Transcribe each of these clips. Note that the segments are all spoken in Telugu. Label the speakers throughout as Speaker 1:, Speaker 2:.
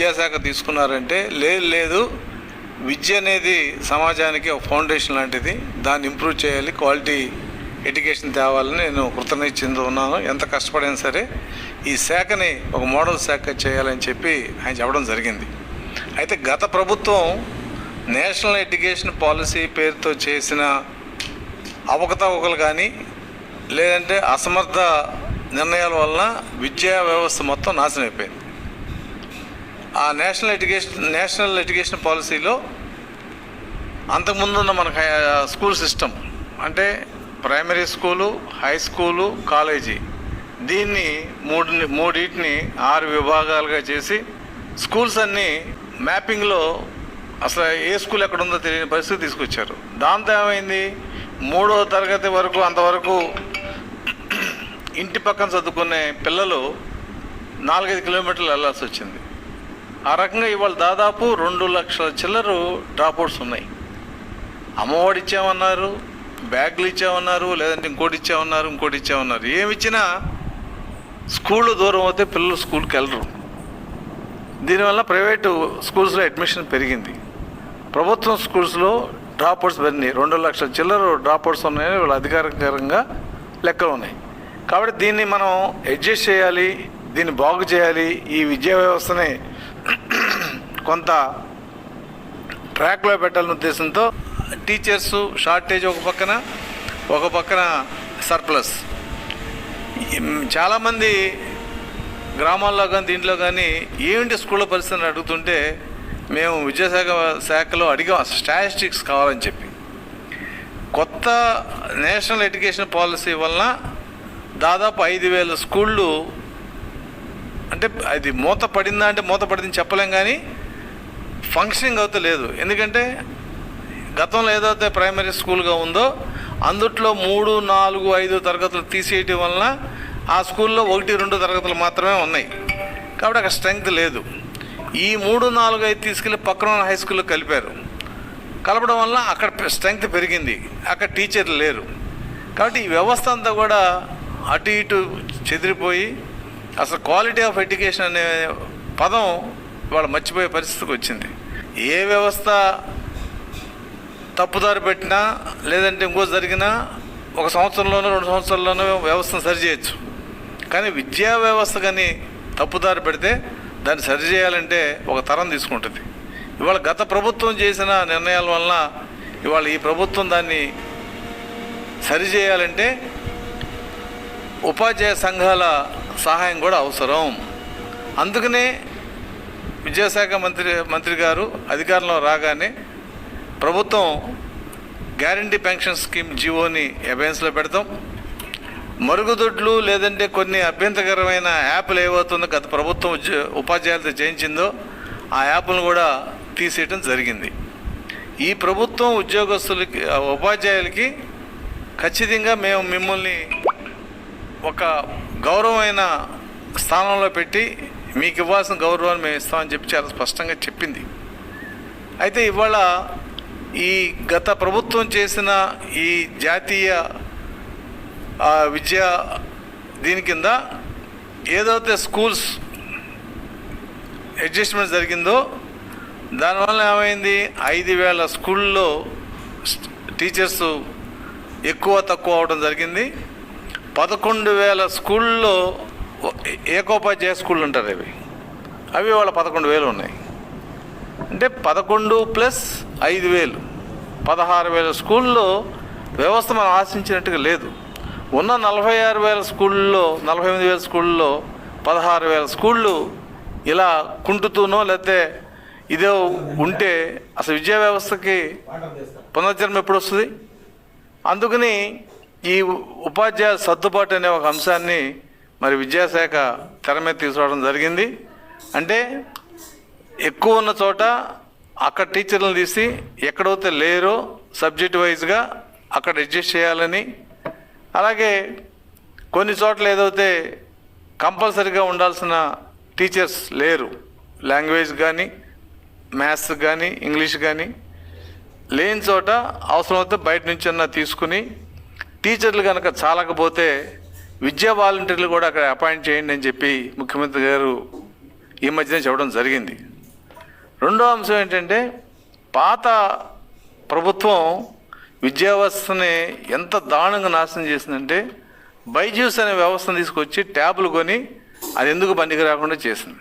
Speaker 1: విద్యాశాఖ తీసుకున్నారంటే లేదు లేదు విద్య అనేది సమాజానికి ఒక ఫౌండేషన్ లాంటిది. దాన్ని ఇంప్రూవ్ చేయాలి క్వాలిటీ ఎడ్యుకేషన్ తేవాలని నేను కృతజ్ఞత చెంది ఉన్నాను. ఎంత కష్టపడినా సరే ఈ శాఖని ఒక మోడల్ శాఖ చేయాలని చెప్పి ఆయన చెప్పడం జరిగింది. అయితే గత ప్రభుత్వం నేషనల్ ఎడ్యుకేషన్ పాలసీ పేరుతో చేసిన అవకతవకలు కానీ లేదంటే అసమర్థ నిర్ణయాల వలన విద్యా వ్యవస్థ మొత్తం నాశనం అయిపోయింది ఆ నేషనల్ ఎడ్యుకేషన్ నేషనల్ ఎడ్యుకేషన్ పాలసీలో అంతకుముందున్న మన స్కూల్ సిస్టమ్. అంటే primary school high school college. దీన్ని మూడు మూడింటిని ఆరు విభాగాలుగా చేసి స్కూల్స్ అన్నీ మ్యాపింగ్లో అసలు ఏ స్కూల్ ఎక్కడ ఉందో తెలియని పరిస్థితి తీసుకొచ్చారు. దాంతో ఏమైంది? మూడో తరగతి వరకు అంతవరకు ఇంటి పక్కన చదువుకునే పిల్లలు నాలుగైదు కిలోమీటర్లు వెళ్ళాల్సి వచ్చింది. ఆ రకంగా ఇవాళ దాదాపు రెండు లక్షల చిల్లరు డ్రాప్అవుట్స్ ఉన్నాయి. అమ్మఒడి ఇచ్చామన్నారు బ్యాగులు ఇచ్చామన్నారు లేదంటే ఇంకోటి ఇచ్చామన్నారు ఇంకోటి ఇచ్చామన్నారు. ఏమి ఇచ్చినా స్కూళ్ళు దూరం అవుతే పిల్లలు స్కూల్కి వెళ్ళరు. దీనివల్ల ప్రైవేటు స్కూల్స్లో అడ్మిషన్ పెరిగింది. ప్రభుత్వం స్కూల్స్లో డ్రాప్అవుట్స్ పెరిగినాయి. రెండు లక్షల చిల్లర డ్రాప్అవుట్స్ ఉన్నాయని వీళ్ళు అధికారికంగా లెక్కలు ఉన్నాయి. కాబట్టి దీన్ని మనం అడ్జస్ట్ చేయాలి దీన్ని బాగు చేయాలి. ఈ విద్యా వ్యవస్థని కొంత ట్రాక్లో పెట్టాలనే ఉద్దేశంతో టీచర్స్ షార్టేజ్ ఒక పక్కన ఒక పక్కన సర్ప్లస్. చాలామంది గ్రామాల్లో కానీ దీంట్లో కానీ ఏమిటి స్కూళ్ళ పరిస్థితిని అడుగుతుంటే మేము విద్యాశాఖ శాఖలో అడిగాం స్టాటిస్టిక్స్ కావాలని చెప్పి. కొత్త నేషనల్ ఎడ్యుకేషన్ పాలసీ వలన దాదాపు ఐదు వేల స్కూళ్ళు అంటే అది మూత పడిందా అంటే మూత పడిందని చెప్పలేం కానీ ఫంక్షనింగ్ అవుతే లేదు. ఎందుకంటే గతంలో ఏదైతే ప్రైమరీ స్కూల్గా ఉందో అందుట్లో మూడు నాలుగు ఐదు తరగతులు తీసేయటం వలన ఆ స్కూల్లో ఒకటి రెండు తరగతులు మాత్రమే ఉన్నాయి. కాబట్టి అక్కడ స్ట్రెంగ్త్ లేదు. ఈ మూడు నాలుగు ఐదు తీసుకెళ్ళి పక్కన ఉన్న హై స్కూల్లో కలిపారు. కలపడం వల్ల అక్కడ స్ట్రెంగ్త్ పెరిగింది. అక్కడ టీచర్లు లేరు. కాబట్టి ఈ వ్యవస్థ అంతా కూడా అటు ఇటు చెదిరిపోయి అసలు క్వాలిటీ ఆఫ్ ఎడ్యుకేషన్ అనే పదం వాళ్ళు మర్చిపోయే పరిస్థితికి వచ్చింది. ఏ వ్యవస్థ తప్పుదారి పెట్టినా లేదంటే ఇంకో జరిగినా ఒక సంవత్సరంలోనో రెండు సంవత్సరాల్లోనో వ్యవస్థను సరిచేయచ్చు కానీ విద్యా వ్యవస్థ కానీ తప్పుదారి పెడితే దాన్ని సరిచేయాలంటే ఒక తరం తీసుకుంటుంది. ఇవాళ గత ప్రభుత్వం చేసిన నిర్ణయాల వలన ఇవాళ ఈ ప్రభుత్వం దాన్ని సరిచేయాలంటే ఉపాధ్యాయ సంఘాల సహాయం కూడా అవసరం. అందుకనే విద్యాశాఖ మంత్రి మంత్రి గారు అధికారంలో రాగానే ప్రభుత్వం గ్యారంటీ పెన్షన్ స్కీమ్ జీవోని అబెన్స్లో పెడతాం. మరుగుదొడ్లు లేదంటే కొన్ని అభ్యంతరకరమైన యాప్లు ఏవవుతుందో గత ప్రభుత్వం ఉద్యో ఉపాధ్యాయులతో చేయించిందో ఆ యాప్లను కూడా తీసేయటం జరిగింది. ఈ ప్రభుత్వం ఉద్యోగస్తులకి ఉపాధ్యాయులకి ఖచ్చితంగా మేము మిమ్మల్ని ఒక గౌరవమైన స్థానంలో పెట్టి మీకు ఇవ్వాల్సిన గౌరవాన్ని మేము ఇస్తామని చెప్పి చాలా స్పష్టంగా చెప్పింది. అయితే ఇవాళ ఈ గత ప్రభుత్వం చేసిన ఈ జాతీయ ఆ, విద్యా దీని కింద ఏదైతే స్కూల్స్ అడ్జస్ట్మెంట్ జరిగిందో దానివల్ల ఏమైంది? ఐదు వేల స్కూల్లో టీచర్స్ ఎక్కువ తక్కువ అవడం జరిగింది. పదకొండు వేల స్కూల్లో ఏకోపాధ్యాయ స్కూళ్ళు ఉంటారు అవి అవి వాళ్ళ పదకొండు వేలు ఉన్నాయి. అంటే పదకొండు ప్లస్ ఐదు వేలు. పదహారు వేల స్కూల్లో వ్యవస్థ మనం ఆశించినట్టుగా లేదు. ఉన్న నలభై ఆరు వేల స్కూళ్ళలో నలభై ఎనిమిది వేల స్కూళ్ళలో పదహారు వేల స్కూళ్ళు ఇలా కుంటుతూనో లేకపోతే ఇదే ఉంటే అసలు విద్యా వ్యవస్థకి పునర్జన్మ ఎప్పుడు వస్తుంది? అందుకని ఈ ఉపాధ్యాయ సర్దుబాటు అనే ఒక అంశాన్ని మరి విద్యాశాఖ తెర మీద తీసుకురావడం జరిగింది. అంటే ఎక్కువ ఉన్న చోట అక్కడ టీచర్లను తీసి ఎక్కడైతే లేరో సబ్జెక్ట్ వైజ్గా అక్కడ అడ్జస్ట్ చేయాలని అలాగే కొన్ని చోట్ల ఏదైతే కంపల్సరీగా ఉండాల్సిన టీచర్స్ లేరు లాంగ్వేజ్ కానీ మ్యాథ్స్ కానీ ఇంగ్లీష్ కానీ లేని చోట అవసరమైతే బయట నుంచి అన్న తీసుకుని టీచర్లు కనుక చాలకపోతే విద్యా వాలంటీర్లు కూడా అక్కడ అపాయింట్ చేయండి అని చెప్పి ముఖ్యమంత్రి గారు ఈ మధ్యనే చెప్పడం జరిగింది. రెండో అంశం ఏంటంటే పాత ప్రభుత్వం విద్యా వ్యవస్థని ఎంత దారుణంగా నాశనం చేసిందంటే బైజ్యూస్ అనే వ్యవస్థను తీసుకొచ్చి ట్యాబ్లు కొని అది ఎందుకు పనికి రాకుండా చేసింది.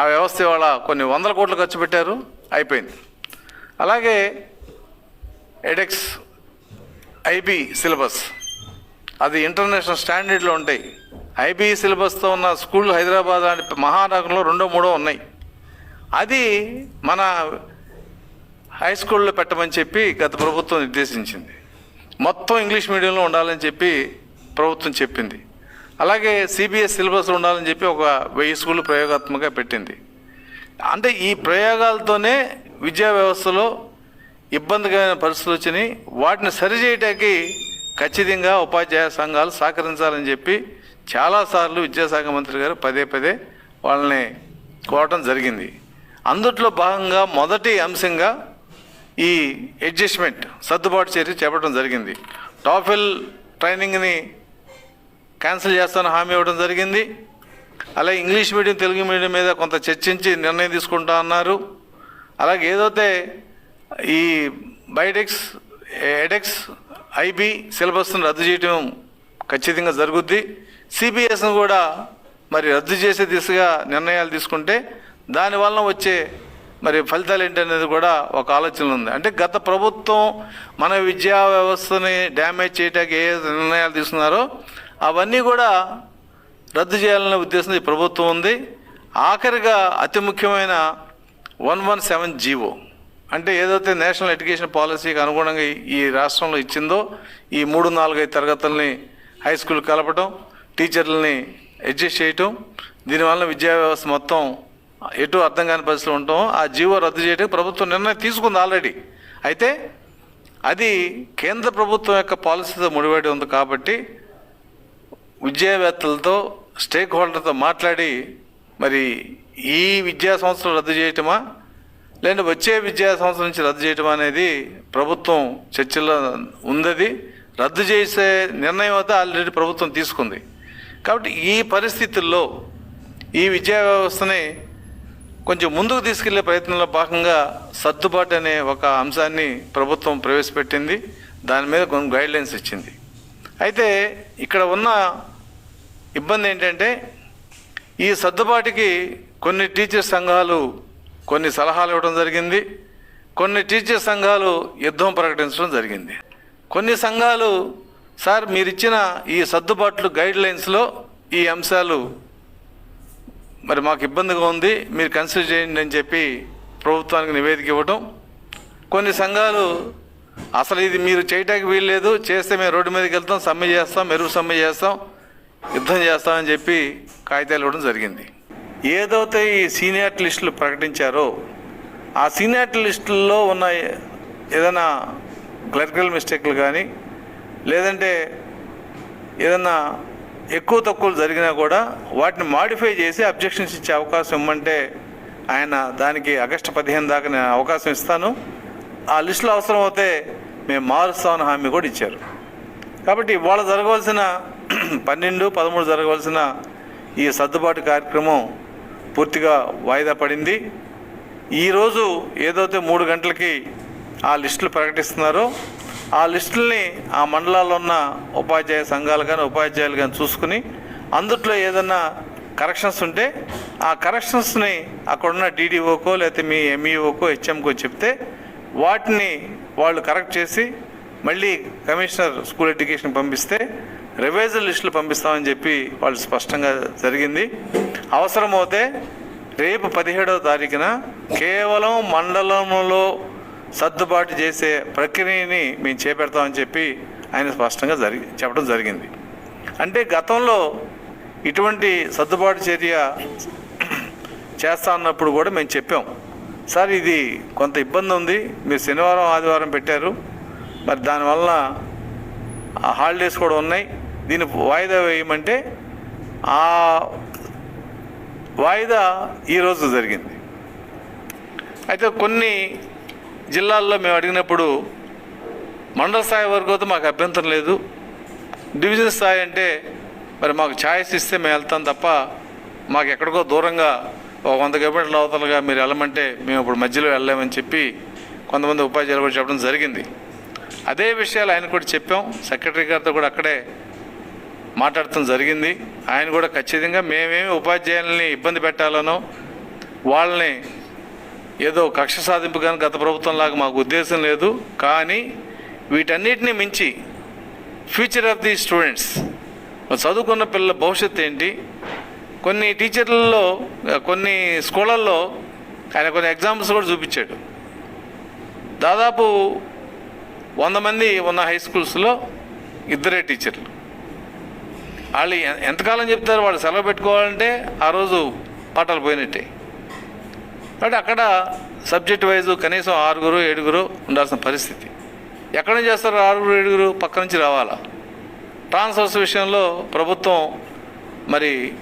Speaker 1: ఆ వ్యవస్థ ఇవాళ కొన్ని వందల కోట్లు ఖర్చు పెట్టారు అయిపోయింది. అలాగే ఎడెక్స్ ఐబీ సిలబస్. అది ఇంటర్నేషనల్ స్టాండర్డ్లో ఉంటాయి. ఐబీ సిలబస్తో ఉన్న స్కూల్ హైదరాబాద్ లాంటి మహానగరంలో రెండో మూడో ఉన్నాయి. అది మన హై స్కూల్లో పెట్టమని చెప్పి గత ప్రభుత్వం నిర్దేశించింది. మొత్తం ఇంగ్లీష్ మీడియంలో ఉండాలని చెప్పి ప్రభుత్వం చెప్పింది. అలాగే సిబిఎస్ సిలబస్ ఉండాలని చెప్పి ఒక వెయ్యి స్కూళ్ళు ప్రయోగాత్మకంగా పెట్టింది. అంటే ఈ ప్రయోగాలతోనే విద్యా వ్యవస్థలో ఇబ్బందికరమైన పరిస్థితులు వచ్చినాయి వాటిని సరిచేయటానికి ఖచ్చితంగా ఉపాధ్యాయ సంఘాలు సహకరించాలని చెప్పి చాలాసార్లు విద్యాశాఖ మంత్రి గారు పదే పదే వాళ్ళని కోరటం జరిగింది. అందుట్లో భాగంగా మొదటి అంశంగా ఈ అడ్జస్ట్మెంట్ సర్దుబాటు చర్య చేపట్టడం జరిగింది. టాఫెల్ ట్రైనింగ్ని క్యాన్సిల్ చేస్తానని హామీ ఇవ్వడం జరిగింది. అలాగే ఇంగ్లీష్ మీడియం తెలుగు మీడియం మీద కొంత చర్చించి నిర్ణయం తీసుకుంటా అన్నారు. అలాగే ఏదైతే ఈ బైడెక్స్ ఎడెక్స్ ఐబీ సిలబస్ను రద్దు చేయటం ఖచ్చితంగా జరుగుద్ది. సిబిఎస్ను కూడా మరి రద్దు చేసే దిశగా నిర్ణయాలు తీసుకుంటే దానివల్ల వచ్చే మరి ఫలితాలు ఏంటనేది కూడా ఒక ఆలోచన ఉంది. అంటే గత ప్రభుత్వం మన విద్యా వ్యవస్థని డ్యామేజ్ చేయడానికి ఏ నిర్ణయాలు తీసుకున్నారో అవన్నీ కూడా రద్దు చేయాలనే ఉద్దేశం ఈ ప్రభుత్వం ఉంది. ఆఖరిగా అతి ముఖ్యమైన వన్ వన్ సెవెన్ జీవో అంటే ఏదైతే నేషనల్ ఎడ్యుకేషన్ పాలసీకి అనుగుణంగా ఈ- రాష్ట్రంలో ఇచ్చిందో ఈ మూడు నాలుగైదు తరగతుల్ని హై స్కూల్ కలపటం టీచర్లని అడ్జస్ట్ చేయటం దీనివల్ల విద్యా వ్యవస్థ మొత్తం ఎటు అర్థం కాని పరిస్థితిలో ఉండటం ఆ జీవో రద్దు చేయడం ప్రభుత్వం నిర్ణయం తీసుకుంది ఆల్రెడీ. అయితే అది కేంద్ర ప్రభుత్వం యొక్క పాలసీతో ముడిపడి ఉంది కాబట్టి విద్యావేత్తలతో స్టేక్ హోల్డర్తో మాట్లాడి మరి ఈ విద్యా సంవత్సరం రద్దు చేయటమా లేదంటే వచ్చే విద్యా సంవత్సరం నుంచి రద్దు చేయటం అనేది ప్రభుత్వం చర్చలో ఉందది. రద్దు చేసే నిర్ణయం అయితే ఆల్రెడీ ప్రభుత్వం తీసుకుంది. కాబట్టి ఈ పరిస్థితుల్లో ఈ విద్యా వ్యవస్థని కొంచెం ముందుకు తీసుకెళ్ళే ప్రయత్నంలో భాగంగా సర్దుబాటు అనే ఒక అంశాన్ని ప్రభుత్వం ప్రవేశపెట్టింది. దాని మీద కొన్ని గైడ్లైన్స్ ఇచ్చింది. అయితే ఇక్కడ ఉన్న ఇబ్బంది ఏంటంటే ఈ సర్దుబాటుకి కొన్ని టీచర్ సంఘాలు కొన్ని సలహాలు ఇవ్వడం జరిగింది. కొన్ని టీచర్ సంఘాలు యుద్ధం ప్రకటించడం జరిగింది. కొన్ని సంఘాలు సార్ మీరు ఇచ్చిన ఈ సర్దుబాట్లు గైడ్ లైన్స్లో ఈ అంశాలు మరి మాకు ఇబ్బందిగా ఉంది మీరు కన్సిడర్ చేయండి అని చెప్పి ప్రభుత్వానికి నివేదిక ఇవ్వటం. కొన్ని సంఘాలు అసలు ఇది మీరు చేయటానికి వీల్లేదు చేస్తే మేము రోడ్డు మీదకి వెళ్తాం సమ్మె చేస్తాం మెరుగు సమ్మె చేస్తాం యుద్ధం చేస్తామని చెప్పి కాగితాలు ఇవ్వడం జరిగింది. ఏదైతే ఈ సీనియర్ లిస్టులు ప్రకటించారో ఆ సీనియర్ లిస్టుల్లో ఉన్న ఏదైనా క్లరికల్ మిస్టేక్లు కానీ లేదంటే ఏదన్నా ఎక్కువ తక్కువలు జరిగినా కూడా వాటిని మాడిఫై చేసి అబ్జెక్షన్స్ ఇచ్చే అవకాశం ఇమ్మంటే ఆయన దానికి ఆగస్టు పదిహేను దాకా నేను అవకాశం ఇస్తాను. ఆ లిస్టులో అవసరం అవుతే మేము మారుస్తామని హామీ కూడా ఇచ్చారు. కాబట్టి ఇవాళ జరగవలసిన పన్నెండు పదమూడు జరగవలసిన ఈ సర్దుబాటు కార్యక్రమం పూర్తిగా వాయిదా పడింది. ఈరోజు ఏదైతే మూడు గంటలకి ఆ లిస్టులు ప్రకటిస్తున్నారో ఆ లిస్టుల్ని ఆ మండలాల్లో ఉన్న ఉపాధ్యాయ సంఘాలు కానీ ఉపాధ్యాయులు కానీ చూసుకుని అందుట్లో ఏదన్నా కరెక్షన్స్ ఉంటే ఆ కరెక్షన్స్ని అక్కడున్న డీడీఓకో లేకపోతే మీ ఎంఈఓకో హెచ్ఎంకో చెప్తే వాటిని వాళ్ళు కరెక్ట్ చేసి మళ్ళీ కమిషనర్ స్కూల్ ఎడ్యుకేషన్ పంపిస్తే రివైజల్ లిస్టులు పంపిస్తామని చెప్పి వాళ్ళు స్పష్టంగా జరిగింది. అవసరమవుతే రేపు పదిహేడవ తారీఖున కేవలం మండలంలో సర్దుబాటు చేసే ప్రక్రియని మేము చేపెడతామని చెప్పి ఆయన స్పష్టంగా జరిగి చెప్పడం జరిగింది. అంటే గతంలో ఇటువంటి సర్దుబాటు చర్య చేస్తా అన్నప్పుడు కూడా మేము చెప్పాం. సార్ ఇది కొంత ఇబ్బంది ఉంది. మీరు శనివారం ఆదివారం పెట్టారు. మరి దానివల్ల హాలిడేస్ కూడా ఉన్నాయి. దీన్ని వాయిదా వేయమంటే ఆ వాయిదా ఈరోజు జరిగింది. అయితే కొన్ని జిల్లాల్లో మేము అడిగినప్పుడు మండల స్థాయి వరకు అయితే మాకు అభ్యంతరం లేదు. డివిజన్ స్థాయి అంటే మరి మాకు ఛాయిస్ ఇస్తే మేము వెళ్తాం తప్ప మాకు ఎక్కడికో దూరంగా ఒక వంద కిలోమీటర్ల అవతలగా మీరు వెళ్ళమంటే మేము ఇప్పుడు మధ్యలో వెళ్ళామని చెప్పి కొంతమంది ఉపాధ్యాయులు కూడా చెప్పడం జరిగింది. అదే విషయాలు ఆయన కూడా చెప్పాం. సెక్రటరీ గారితో కూడా అక్కడే మాట్లాడటం జరిగింది. ఆయన కూడా ఖచ్చితంగా మేమేమి ఉపాధ్యాయులని ఇబ్బంది పెట్టాలనో వాళ్ళని ఏదో కక్ష సాధింపు కానీ గత ప్రభుత్వం లాగా మాకు ఉద్దేశం లేదు. కానీ వీటన్నిటిని మించి ఫ్యూచర్ ఆఫ్ ది స్టూడెంట్స్ చదువుకున్న పిల్లల భవిష్యత్తు ఏంటి? కొన్ని టీచర్లలో కొన్ని స్కూళ్ళల్లో ఆయన కొన్ని ఎగ్జాంపుల్స్ కూడా చూపించాడు. దాదాపు వంద మంది ఉన్న హై స్కూల్స్లో ఇద్దరే టీచర్లు. వాళ్ళు ఎంతకాలం చెప్తారు వాళ్ళు సెలవు పెట్టుకోవాలంటే ఆ రోజు పాఠాలు పోయినట్టే. కాబట్టి అక్కడ సబ్జెక్ట్ వైజు కనీసం ఆరుగురు ఏడుగురు ఉండాల్సిన పరిస్థితి. ఎక్కడ నుంచి చేస్తారు ఆరుగురు ఏడుగురు? పక్క నుంచి రావాలా? ట్రాన్స్ఫర్స్ విషయంలో ప్రభుత్వం మరి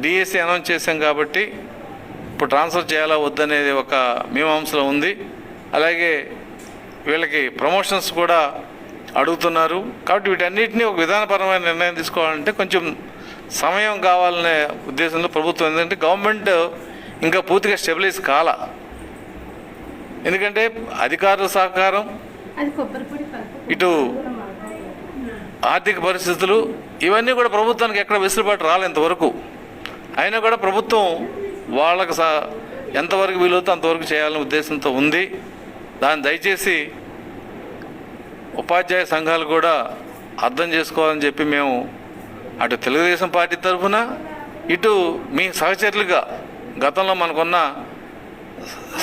Speaker 1: డిఎస్సి అనౌన్స్ చేశాం కాబట్టి ఇప్పుడు ట్రాన్స్ఫర్ చేయాలా వద్దనేది ఒక మీమాంసలో ఉంది. అలాగే వీళ్ళకి ప్రమోషన్స్ కూడా అడుగుతున్నారు. కాబట్టి వీటన్నిటిని ఒక విధానపరమైన నిర్ణయం తీసుకోవాలంటే కొంచెం సమయం కావాలనే ఉద్దేశంలో ప్రభుత్వం. ఎందుకంటే గవర్నమెంట్ ఇంకా పూర్తిగా స్టెబిలైజ్ కాల. ఎందుకంటే అధికారుల సహకారం ఇటు ఆర్థిక పరిస్థితులు ఇవన్నీ కూడా ప్రభుత్వానికి ఎక్కడ వెసులుబాటు రాలే ఇంతవరకు అయినా కూడా ప్రభుత్వం వాళ్ళకి సా ఎంతవరకు వీలవుతో అంతవరకు చేయాలనే ఉద్దేశంతో ఉంది. దాన్ని దయచేసి ఉపాధ్యాయ సంఘాలు కూడా అర్థం చేసుకోవాలని చెప్పి మేము అటు తెలుగుదేశం పార్టీ తరఫున ఇటు మీ సహచరులుగా గతంలో మనకున్న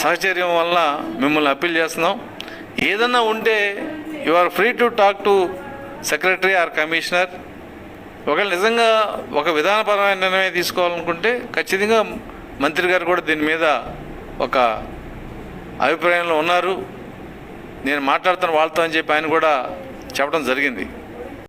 Speaker 1: సహచర్యం వలన మిమ్మల్ని అప్పీల్ చేస్తున్నాం. ఏదన్నా ఉంటే you are free to talk to secretary or commissioner. ఒకవేళ నిజంగా ఒక విధానపరమైన నిర్ణయం తీసుకోవాలనుకుంటే ఖచ్చితంగా మంత్రి గారు కూడా దీని మీద ఒక అభిప్రాయంలో ఉన్నారు. నేను మాట్లాడుతున్న వాళ్ళతో అని చెప్పి ఆయన కూడా చెప్పడం జరిగింది.